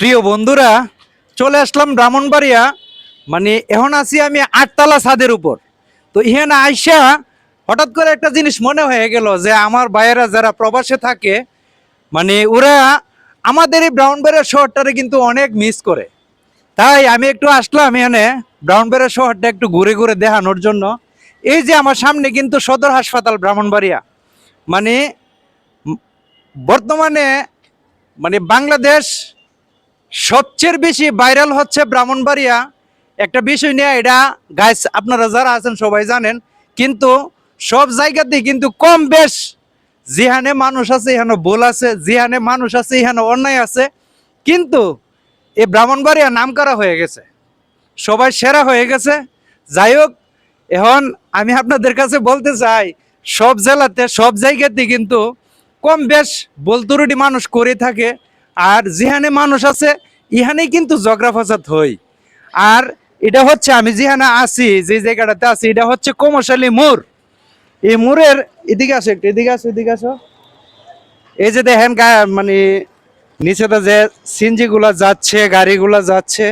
প্রিয় বন্ধুরা, চলে আসলাম ব্রাহ্মণবাড়িয়া। মানে এখন আছি আমি আটতলা ছাদের উপর। তো ইহানে আইসা হঠাৎ করে একটা জিনিস মনে হয়ে গেল যে আমার ভাইয়েরা যারা প্রবাসে থাকে মানে ওরা আমাদের এই ব্রাউনবাড়িয়া শহরটারে কিন্তু অনেক মিস করে। তাই আমি একটু আসলাম এখানে ব্রাউনবাড়িয়া শহরটা একটু ঘুরে ঘুরে দেখানোর জন্য। এই যে আমার সামনে কিন্তু সদর হাসপাতাল ব্রাহ্মণবাড়িয়া। মানে বর্তমানে মানে বাংলাদেশ সবচেয়ে বেশি ভাইরাল হচ্ছে ব্রাহ্মণবাড়িয়া। একটা বিষয় নিয়ে এটা গাইস আপনারা যারা আছেন সবাই জানেন, কিন্তু সব জায়গাতেই কিন্তু কম বেশ। যেখানে মানুষ আছে, এখানে ভুল আছে, যেখানে মানুষ আছে, এখানে অন্যায় আছে। কিন্তু এই ব্রাহ্মণবাড়িয়া নাম করা হয়ে গেছে। সবাই সেরা হয়ে গেছে। যাই হোক, এখন আমি আপনাদের কাছে বলতে চাই, সব জেলাতে, সব জায়গাতে কিন্তু কম বেশ বলতুরুটি মানুষ করে থাকে। আর যেখানে মানুষ আছে, ইহানেই কিন্তু ঝগড়া ফাসাদ হই। আর এটা হচ্ছে আমি যেখানে আছি, যে জায়গাটাতে আছি, এটা হচ্ছে কোমশালী মোড় এই মোড়ের এদিকে আসো একটু, এদিকে আসো এদিকে আসো। এই যে দেখেন মানে নিচেতে যে সিনজি গুলা যাচ্ছে, গাড়িগুলা যাচ্ছে,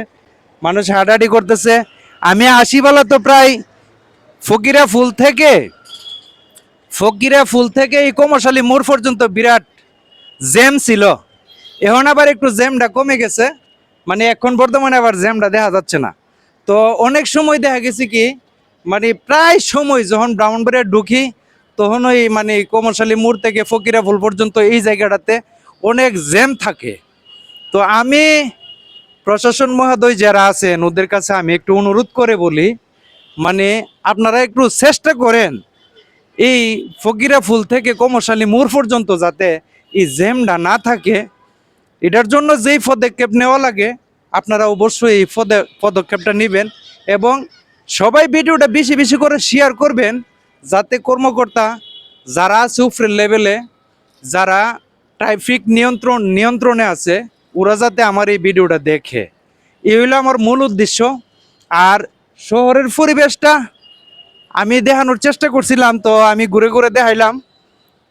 মানুষ হাঁটাহাঁটি করতেছে। আমি আসি বেলা তো প্রায় ফকিরা ফুল থেকে, ফকিরা ফুল থেকে এই কোমশালী মোড় পর্যন্ত বিরাট জ্যাম ছিল। এখন আবার একটু জ্যামটা কমে গেছে। মানে এখন বর্তমানে আবার জ্যামটা দেখা যাচ্ছে না। তো অনেক সময় দেখা গেছে কি মানে প্রায় সময় যখন ব্রাহ্মণবাড়িয়া ঢুকি, তখন ওই মানে কোমরশালী মোড় থেকে ফকিরা ফুল পর্যন্ত এই জায়গাটাতে অনেক জ্যাম থাকে। তো আমি প্রশাসন মহোদয় যারা আছেন, ওদের কাছে আমি একটু অনুরোধ করে বলি মানে আপনারা একটু চেষ্টা করেন এই ফকিরা ফুল থেকে কোমরশালী মোড় পর্যন্ত যাতে এই জ্যামটা না থাকে। এটার জন্য যেই পদক্ষেপ নেওয়া লাগে, আপনারা অবশ্যই এই পদে- পদক্ষেপটা নেবেন এবং সবাই ভিডিওটা বেশি বেশি করে শেয়ার করবেন যাতে কর্মকর্তা যারা আছে উপরের লেভেলে যারা ট্রাফিক নিয়ন্ত্রণ, নিয়ন্ত্রণে আছে, ওরা যাতে আমার এই ভিডিওটা দেখে। এই হলো আমার মূল উদ্দেশ্য। আর শহরের পরিবেশটা আমি দেখানোর চেষ্টা করছিলাম, তো আমি ঘুরে ঘুরে দেখাইলাম।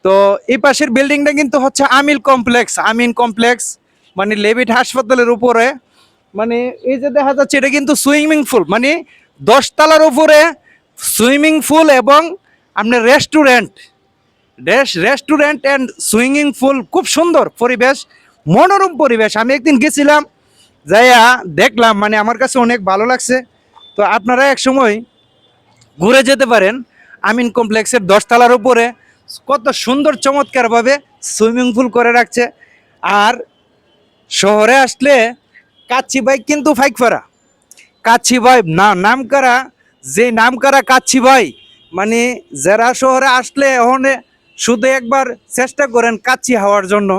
তো এই পাশের বিল্ডিংটা কিন্তু হচ্ছে আমিল কমপ্লেক্স আমিন কমপ্লেক্স মানে লেভিট হাসপাতালের উপরে মানে এই যে দেখা যাচ্ছে এটা কিন্তু সুইমিং পুল মানে দশতলার উপরে সুইমিং পুল এবং আপনার restaurant. Restaurant and swimming pool খুব সুন্দর পরিবেশ, মনোরম পরিবেশ। আমি একদিন গেছিলাম, যাইয়া দেখলাম মানে আমার কাছে অনেক ভালো লাগছে। তো আপনারা এক সময় ঘুরে যেতে পারেন, আমিন কমপ্লেক্সের দশতলার উপরে। কত সুন্দর চমৎকারভাবে সুইমিং পুল করে রাখছে। আর শহরে আসলে কাচ্ছি ভাই কিন্তু ফাইক করা কাচ্চি ভাই, না নাম করা যে নাম করা কাচ্চি ভাই মানে যারা শহরে আসলে ওখানে শুধু একবার চেষ্টা করেন কাচ্ছি হওয়ার জন্য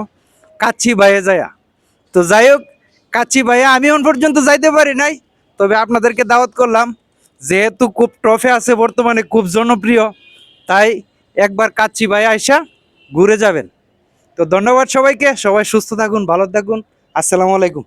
কাচ্ছি ভাইয়ে যায়া। তো যাই হোক, কাচ্চি ভাইয়া আমি এখন পর্যন্ত যাইতে পারি নাই, তবে আপনাদেরকে দাওয়াত করলাম, যেহেতু খুব ট্রফি আছে বর্তমানে, খুব জনপ্রিয়, তাই একবার কাচ্ছি ভাইয়া আইসা ঘুরে যাবেন। তো ধন্যবাদ সবাইকে, সবাই সুস্থ থাকুন, ভালো থাকুন। আসসালামু আলাইকুম।